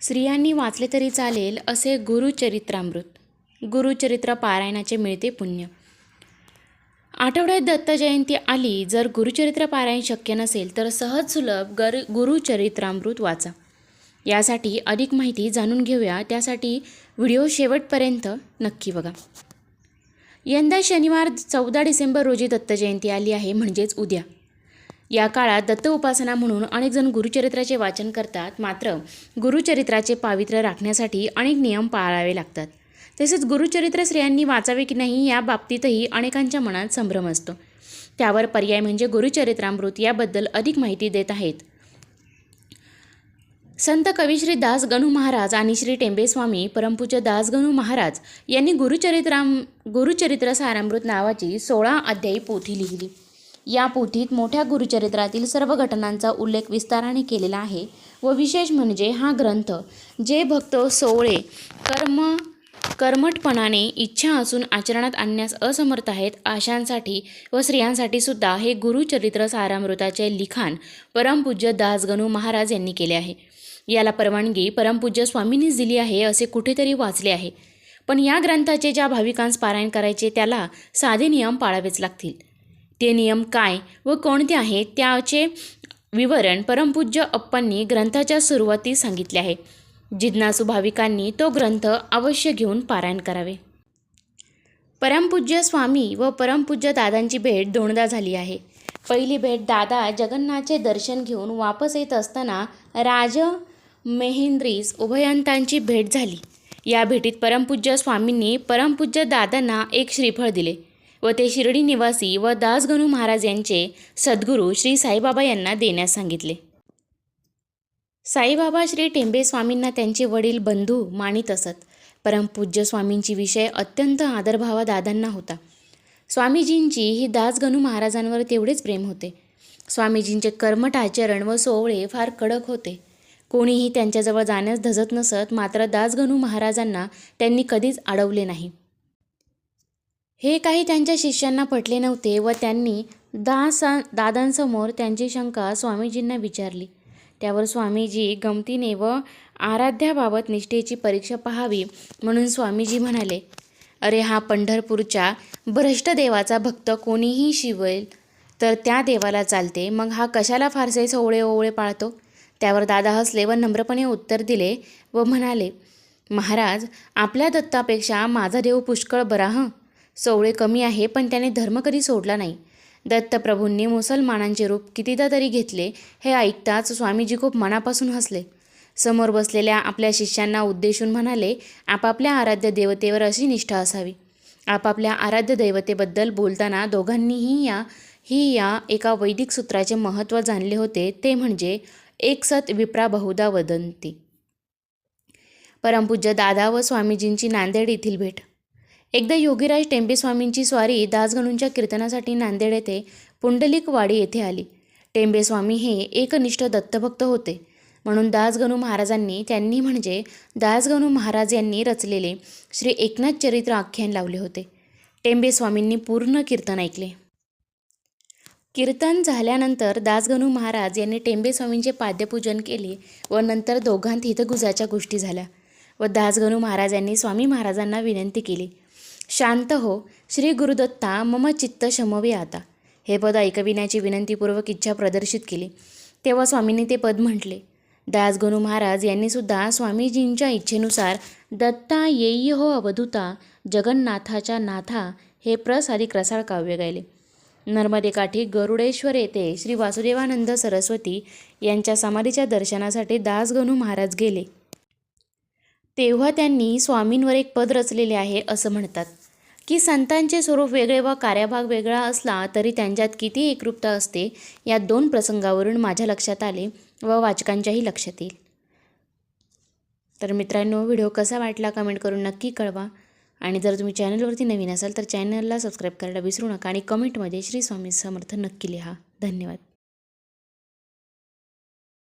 स्त्रियांनी वाचले तरी चालेल असे गुरुचरित्रामृत. गुरुचरित्र पारायणाचे मिळते पुण्य. आठवड्यात दत्त जयंती आली जर गुरुचरित्र पारायण शक्य नसेल तर सहज सुलभ गर गुरुचरित्रामृत वाचा. यासाठी अधिक माहिती जाणून घेऊया त्यासाठी व्हिडिओ शेवटपर्यंत नक्की बघा. यंदा शनिवार चौदा डिसेंबर रोजी दत्त जयंती आली आहे म्हणजेच उद्या. या काळात दत्त उपासना म्हणून अनेक जण गुरुचरित्राचे वाचन करतात. मात्र गुरुचरित्राचे पावित्र्य राखण्यासाठी अनेक नियम पाळावे लागतात. तसेच गुरुचरित्र स्त्रियांनी वाचावे की नाही या बाबतीतही अनेकांच्या मनात संभ्रम असतो. त्यावर पर्याय म्हणजे गुरुचरित्रामृत याबद्दल अधिक माहिती देत आहेत. संत कवीश्री दास गणू महाराज आणि श्री टेंबेस्वामी परमपूज्य दास गणू महाराज यांनी गुरुचरित्राम गुरुचरित्र सारामृत नावाची सोळा अध्यायी पोथी लिहिली. या पोथीत मोठ्या गुरुचरित्रातील सर्व घटनांचा उल्लेख विस्ताराने केलेला आहे व विशेष म्हणजे हा ग्रंथ जे भक्त सोवळे कर्म कर्मठपणाने इच्छा असून आचरणात आणण्यास असमर्थ आहेत आशांसाठी व स्त्रियांसाठी सुद्धा हे गुरुचरित्र सारामृताचे लिखाण परमपूज्य दासगणू महाराज यांनी केले आहे. याला परवानगी परमपूज्य स्वामींनीच दिली आहे असे कुठेतरी वाचले आहे. पण या ग्रंथाचे ज्या भाविकांस पारायण करायचे त्याला साधे नियम पाळावेच लागतील. ते नियम काय व कोणते आहेत त्याचे विवरण परमपूज्य अप्पांनी ग्रंथाच्या सुरुवातीस सांगितले आहे. जिज्ञासू भाविकांनी तो ग्रंथ अवश्य घेऊन पारायण करावे. परमपूज्य स्वामी व परमपूज्य दादांची भेट दोनदा झाली आहे. पहिली भेट दादा जगन्नाथचे दर्शन घेऊन वापस येत असताना राज मेहेंद्रीस उभयंतांची भेट झाली. या भेटीत परमपूज्य स्वामींनी परमपूज्य दादांना एक श्रीफळ दिले. व ते शिर्डी निवासी व दासगणू महाराज यांचे सद्गुरू श्री साईबाबा यांना देण्यास सांगितले. साईबाबा श्री टेंबे स्वामींना त्यांचे वडील बंधू मानित असत. परमपूज्य स्वामींची विषय अत्यंत आदरभावा दादांना होता. स्वामीजींची ही दासगणू महाराजांवर तेवढेच प्रेम होते. स्वामीजींचे कर्मट आचरण व सोवळे फार कडक होते. कोणीही त्यांच्याजवळ जाण्यास धजत नसत मात्र दासगणू महाराजांना त्यांनी कधीच अडवले नाही. हे काही त्यांच्या शिष्यांना पटले नव्हते व त्यांनी दासा दादांसमोर त्यांची शंका स्वामीजींना विचारली. त्यावर स्वामीजी गमतीने व आराध्याबाबत निष्ठेची परीक्षा पाहावी म्हणून स्वामीजी म्हणाले अरे हा पंढरपूरच्या भ्रष्ट देवाचा भक्त कोणीही शिवेल तर त्या देवाला चालते. मग हा कशाला फारसे सोवळे ओवळे पाळतो? त्यावर दादा हसले व नम्रपणे उत्तर दिले व म्हणाले महाराज आपल्या दत्तापेक्षा माझा देव पुष्कळ बरा हं. सोवळे कमी आहे पण त्याने धर्म कधी सोडला नाही. दत्तप्रभूंनी मुसलमानांचे रूप कितीदा तरी घेतले हे ऐकताच स्वामीजी खूप मनापासून हसले. समोर बसलेल्या आपल्या शिष्यांना उद्देशून म्हणाले आपापल्या आराध्य देवतेवर अशी निष्ठा असावी. आपापल्या आराध्य दैवतेबद्दल बोलताना दोघांनीही या ही या एका वैदिक सूत्राचे महत्त्व जाणले होते ते म्हणजे एक सत विप्रा बहुधा वदंती. परमपूज्य दादा व स्वामीजींची नांदेड येथील भेट. एकदा योगीराज टेंबेस्वामींची स्वारी दासगणूंच्या कीर्तनासाठी नांदेड येथे पुंडलिकवाडी येथे आली. टेंबेस्वामी हे एकनिष्ठ दत्तभक्त होते. म्हणून दासगणू महाराजांनी त्यांनी म्हणजे दासगणू महाराज यांनी रचलेले श्री एकनाथ चरित्र आख्यान लावले होते. टेंबेस्वामींनी पूर्ण कीर्तन ऐकले. कीर्तन झाल्यानंतर दासगणू महाराज यांनी टेंबेस्वामींचे पाद्यपूजन केले व नंतर दोघांत हितगुजाच्या गोष्टी झाल्या व दासगणू महाराज यांनी स्वामी महाराजांना विनंती केली. शांत हो श्री गुरुदत्ता मम चित्त शमवे आता. हे पद ऐकविण्याची विनंतीपूर्वक इच्छा प्रदर्शित केली. तेव्हा स्वामींनी ते पद म्हटले. दासगणू महाराज यांनीसुद्धा स्वामीजींच्या इच्छेनुसार दत्ता येई हो अवधूता जगन्नाथाच्या नाथा हे प्रसादिक रसाळ काव्य गायले. नर्मदेकाठी गरुडेश्वर येथे श्री वासुदेवानंद सरस्वती यांच्या समाधीच्या दर्शनासाठी दासगणू महाराज गेले. तेव्हा त्यांनी स्वामींवर एक पद रचलेले आहे असं म्हणतात. की संतांचे स्वरूप वेगळे व कार्यभाग वेगळा असला तरी त्यांच्यात किती एकरूपता असते या दोन प्रसंगावरून माझ्या लक्षात आले व वाचकांच्याही लक्षात येईल. तर मित्रांनो व्हिडिओ कसा वाटला कमेंट करून नक्की कळवा. आणि जर तुम्ही चॅनलवरती नवीन असाल तर चॅनलला सबस्क्राईब करायला विसरू नका आणि कमेंटमध्ये श्री स्वामी समर्थ नक्की लिहा. धन्यवाद.